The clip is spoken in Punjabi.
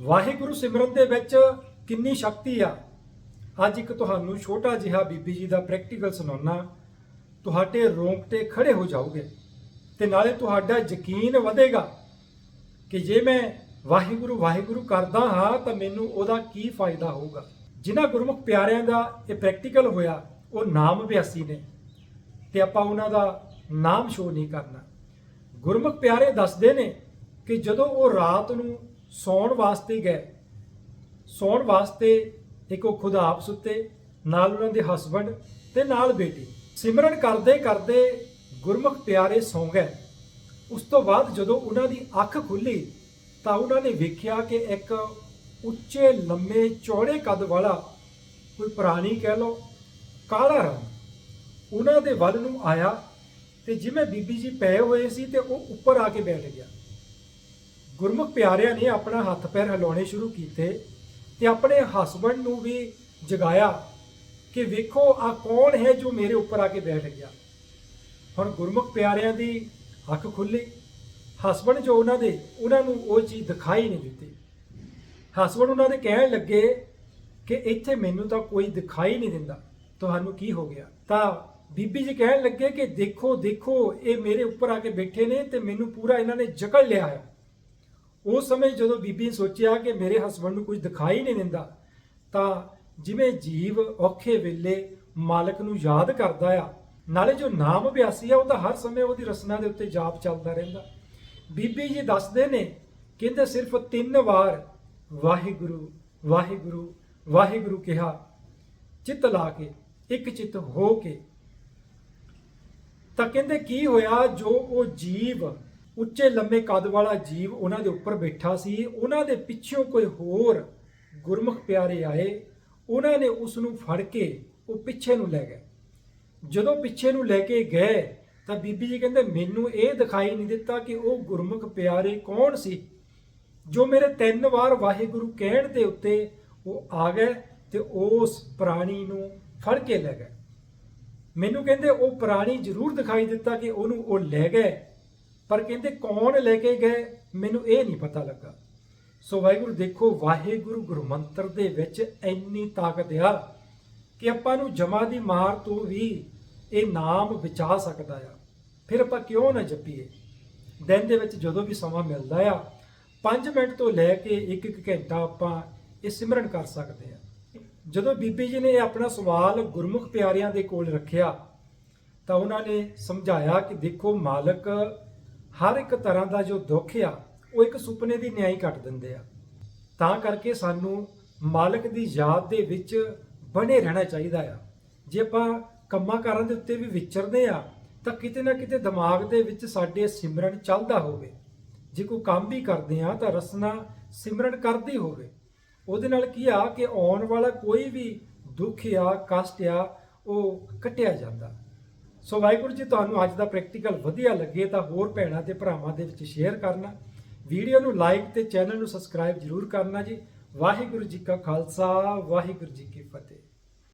ਵਾਹਿਗੁਰੂ ਸਿਮਰਨ ਦੇ ਵਿੱਚ ਕਿੰਨੀ ਸ਼ਕਤੀ ਆ। ਅੱਜ ਇੱਕ ਤੁਹਾਨੂੰ ਛੋਟਾ ਜਿਹਾ ਬੀਬੀ ਜੀ ਦਾ ਪ੍ਰੈਕਟੀਕਲ ਸੁਣਾਉਣਾ ਤੁਹਾਡੇ ਰੋਂਗਟੇ ਖੜੇ ਹੋ ਜਾਓਗੇ ਤੇ ਨਾਲੇ ਤੁਹਾਡਾ ਯਕੀਨ ਵਧੇਗਾ ਕਿ ਜੇ ਮੈਂ ਵਾਹਿਗੁਰੂ ਵਾਹਿਗੁਰੂ ਕਰਦਾ ਹਾਂ ਤਾਂ ਮੈਨੂੰ ਉਹਦਾ ਕੀ ਫਾਇਦਾ ਹੋਊਗਾ। ਜਿਨ੍ਹਾਂ ਗੁਰਮੁਖ ਪਿਆਰਿਆਂ ਦਾ ਇਹ ਪ੍ਰੈਕਟੀਕਲ ਹੋਇਆ, ਉਹ ਨਾਮ ਅਭਿਆਸੀ ਨੇ ਤੇ ਆਪਾਂ ਉਹਨਾਂ ਦਾ ਨਾਮ ਸ਼ੋਅ ਨਹੀਂ ਕਰਨਾ। ਗੁਰਮੁਖ ਪਿਆਰੇ ਦੱਸਦੇ ਨੇ ਕਿ ਜਦੋਂ ਉਹ ਰਾਤ ਨੂੰ ਸੌਣ ਵਾਸਤੇ ਗਏ। ਸੌਣ ਵਾਸਤੇ ਇੱਕ ਉਹ ਖੁਦ ਆਪ ਸੁੱਤੇ, ਨਾਲ ਉਹਨਾਂ ਦੇ ਹਸਬੰਡ ਤੇ ਨਾਲ ਬੇਟੀ। ਸਿਮਰਨ ਕਰਦੇ ਕਰਦੇ ਗੁਰਮੁਖ ਪਿਆਰੇ ਸੌਂ ਗਏ। ਉਸ ਤੋਂ ਬਾਅਦ ਜਦੋਂ ਉਹਨਾਂ ਦੀ ਅੱਖ ਖੁੱਲੀ ਤਾਂ ਉਹਨਾਂ ਨੇ ਵੇਖਿਆ ਕਿ ਇੱਕ ਉੱਚੇ, ਲੰਮੇ, ਚੌੜੇ ਕੱਦ ਵਾਲਾ ਕੋਈ ਪ੍ਰਾਣੀ ਕਹਿ ਲਓ, ਕਾਲਾ ਰੰਗ ਉਹਨਾਂ ਦੇ ਵੱਲ ਨੂੰ ਆਇਆ ਤੇ ਜਿਵੇਂ ਬੀਬੀ ਜੀ ਪਏ ਹੋਏ ਸੀ ਤੇ ਉਹ ਉੱਪਰ ਆ ਕੇ ਬੈਠ ਗਿਆ। ਗੁਰਮੁਖ ਪਿਆਰਿਆਂ ਨੇ ਆਪਣਾ ਹੱਥ ਪੈਰ ਹਿਲਾਉਣੇ ਸ਼ੁਰੂ ਕੀਤੇ ਤੇ ਆਪਣੇ ਹਸਬੰਡ ਨੂੰ ਵੀ ਜਗਾਇਆ ਕਿ ਵੇਖੋ ਆ ਕੌਣ ਹੈ ਜੋ ਮੇਰੇ ਉੱਪਰ ਆ ਕੇ ਬੈਠ ਗਿਆ। ਹੁਣ ਗੁਰਮੁਖ ਪਿਆਰਿਆਂ ਦੀ ਅੱਖ ਖੁੱਲੀ। ਹਸਬੰਡ ਜੋ ਉਹਨਾਂ ਦੇ, ਉਹਨਾਂ ਨੂੰ ਉਹ ਚੀਜ਼ ਦਿਖਾਈ ਨਹੀਂ ਦਿੱਤੀ। ਹਸਬੰਡ ਉਹਨਾਂ ਦੇ ਕਹਿਣ ਲੱਗੇ ਕਿ ਇੱਥੇ ਮੈਨੂੰ ਤਾਂ ਕੋਈ ਦਿਖਾਈ ਨਹੀਂ ਦਿੰਦਾ। ਤੁਹਾਨੂੰ ਕੀ ਹੋ ਗਿਆ? ਤਾਂ ਬੀਬੀ ਜੀ ਕਹਿਣ ਲੱਗੇ ਕਿ ਦੇਖੋ ਦੇਖੋ, ਇਹ ਮੇਰੇ ਉੱਪਰ ਆ ਕੇ ਬੈਠੇ ਨੇ ਤੇ ਮੈਨੂੰ ਪੂਰਾ ਇਹਨਾਂ ਨੇ ਜਕੜ ਲਿਆ ਹੈ ਉਸ ਸਮੇਂ ਜਦੋਂ ਬੀਬੀ ਨੇ ਸੋਚਿਆ ਕਿ ਮੇਰੇ ਹਸਬੰਡ ਨੂੰ ਕੁਝ ਦਿਖਾਈ ਨਹੀਂ ਦਿੰਦਾ, ਤਾਂ ਜਿਵੇਂ ਜੀਵ ਔਖੇ ਵੇਲੇ ਮਾਲਕ ਨੂੰ ਯਾਦ ਕਰਦਾ ਆ, ਨਾਲੇ ਜੋ ਨਾਮ ਅਭਿਆਸੀ ਆ, ਉਹ ਤਾਂ ਹਰ ਸਮੇਂ ਉਹਦੀ ਰਸਨਾ ਦੇ ਉੱਤੇ ਜਾਪ ਚੱਲਦਾ ਰਹਿੰਦਾ। ਬੀਬੀ ਜੀ ਦੱਸਦੇ ਨੇ, ਕਹਿੰਦੇ ਸਿਰਫ ਤਿੰਨ ਵਾਰ ਵਾਹਿਗੁਰੂ ਵਾਹਿਗੁਰੂ ਵਾਹਿਗੁਰੂ ਕਿਹਾ, ਚਿੱਤ ਲਾ ਕੇ, ਇੱਕ ਚਿੱਤ ਹੋ ਕੇ। ਤਾਂ ਕਹਿੰਦੇ ਕੀ ਹੋਇਆ, ਜੋ ਉਹ ਜੀਵ ਉੱਚੇ ਲੰਮੇ ਕੱਦ ਵਾਲਾ ਜੀਵ ਉਹਨਾਂ ਦੇ ਉੱਪਰ ਬੈਠਾ ਸੀ। ਉਹਨਾਂ ਦੇ ਪਿੱਛੋਂ ਕੋਈ ਹੋਰ ਗੁਰਮੁਖ ਪਿਆਰੇ ਆਏ। ਉਹਨਾਂ ਨੇ ਉਸ ਨੂੰ ਫੜ ਕੇ ਉਹ ਪਿੱਛੇ ਨੂੰ ਲੈ ਗਏ। ਜਦੋਂ ਪਿੱਛੇ ਨੂੰ ਲੈ ਕੇ ਗਏ ਤਾਂ ਬੀਬੀ ਜੀ ਕਹਿੰਦੇ, ਮੈਨੂੰ ਇਹ ਦਿਖਾਈ ਨਹੀਂ ਦਿੱਤਾ ਕਿ ਉਹ ਗੁਰਮੁਖ ਪਿਆਰੇ ਕੌਣ ਸੀ। ਜੋ ਮੇਰੇ ਤਿੰਨ ਵਾਰ ਵਾਹਿਗੁਰੂ ਕਹਿਣ ਦੇ ਉੱਤੇ ਉਹ ਆ ਗਏ ਤੇ ਉਸ ਪ੍ਰਾਣੀ ਨੂੰ ਫੜ ਕੇ ਲੈ ਗਏ। ਮੈਨੂੰ ਕਹਿੰਦੇ, ਉਹ ਪ੍ਰਾਣੀ ਜ਼ਰੂਰ ਦਿਖਾਈ ਦਿੱਤਾ ਕਿ ਉਹਨੂੰ ਉਹ ਲੈ ਗਏ। ਪਰ ਕਹਿੰਦੇ ਕੌਣ ਲੈ ਕੇ ਗਏ? ਮੈਨੂੰ ਇਹ ਨਹੀਂ ਪਤਾ ਲੱਗਾ। ਸੋ ਵਾਹਿਗੁਰੂ, ਦੇਖੋ, ਵਾਹਿਗੁਰੂ ਗੁਰਮੰਤਰ ਦੇ ਵਿੱਚ ਇੰਨੀ ਤਾਕਤ ਆ ਕਿ ਆਪਾਂ ਨੂੰ ਜਮਾ ਦੀ ਮਾਰ ਤੋਂ ਵੀ ਇਹ ਨਾਮ ਬਚਾ ਸਕਦਾ ਆ। ਫਿਰ ਆਪਾਂ ਕਿਉਂ ਨਾ ਜਪੀਏ? ਦਿਨ ਦੇ ਵਿੱਚ ਜਦੋਂ ਵੀ ਸਮਾਂ ਮਿਲਦਾ ਆ 5 ਮਿੰਟ ਤੋਂ ਲੈ ਕੇ 1-1 ਘੰਟਾ ਆਪਾਂ ਇਹ ਸਿਮਰਨ ਕਰ ਸਕਦੇ ਆ। ਜਦੋਂ ਬੀਬੀ ਜੀ ਨੇ ਇਹ ਆਪਣਾ ਸਵਾਲ ਗੁਰਮੁਖ ਪਿਆਰਿਆਂ ਦੇ ਕੋਲ ਰੱਖਿਆ, ਤਾਂ ਉਹਨਾਂ ਨੇ ਸਮਝਾਇਆ ਕਿ ਦੇਖੋ, ਮਾਲਕ ਹਰ ਇੱਕ ਤਰ੍ਹਾਂ ਦਾ ਜੋ ਦੁੱਖ ਆ, ਉਹ ਇੱਕ ਸੁਪਨੇ ਦੀ ਨਿਆਈ ਕੱਟ ਦਿੰਦੇ ਆ। ਤਾਂ ਕਰਕੇ ਸਾਨੂੰ ਮਾਲਕ ਦੀ ਯਾਦ ਦੇ ਵਿੱਚ ਬਣੇ ਰਹਿਣਾ ਚਾਹੀਦਾ ਆ। ਜੇ ਆਪਾਂ ਕੰਮਾਂ ਕਾਰਾਂ ਦੇ ਉੱਤੇ ਵੀ ਵਿਚਰਦੇ ਆ, ਤਾਂ ਕਿਤੇ ਨਾ ਕਿਤੇ ਦਿਮਾਗ ਦੇ ਵਿੱਚ ਸਾਡੇ ਸਿਮਰਨ ਚੱਲਦਾ ਹੋਵੇ। ਜੇ ਕੋਈ ਕੰਮ ਵੀ ਕਰਦੇ ਆ, ਤਾਂ ਰਸਨਾ ਸਿਮਰਨ ਕਰਦੀ ਹੋਵੇ। ਉਹਦੇ ਨਾਲ ਕੀ ਆ ਕਿ ਆਉਣ ਵਾਲਾ ਕੋਈ ਵੀ ਦੁੱਖ ਆ, ਕਸ਼ਟ ਆ, ਉਹ ਕੱਟਿਆ ਜਾਂਦਾ। ਸੋ ਵਾਹਿਗੁਰੂ ਜੀ, ਤੁਹਾਨੂੰ ਅੱਜ ਦਾ ਪ੍ਰੈਕਟੀਕਲ ਵਧੀਆ ਲੱਗੇ ਤਾਂ ਹੋਰ ਭੈਣਾਂ ਤੇ ਭਰਾਵਾਂ ਦੇ ਵਿੱਚ ਸ਼ੇਅਰ ਕਰਨਾ। ਵੀਡੀਓ ਨੂੰ ਲਾਈਕ ਤੇ ਚੈਨਲ ਨੂੰ ਸਬਸਕ੍ਰਾਈਬ ਜਰੂਰ ਕਰਨਾ ਜੀ। ਵਾਹਿਗੁਰੂ ਜੀ ਕਾ ਖਾਲਸਾ, ਵਾਹਿਗੁਰੂ ਜੀ ਕੀ ਫਤਿਹ।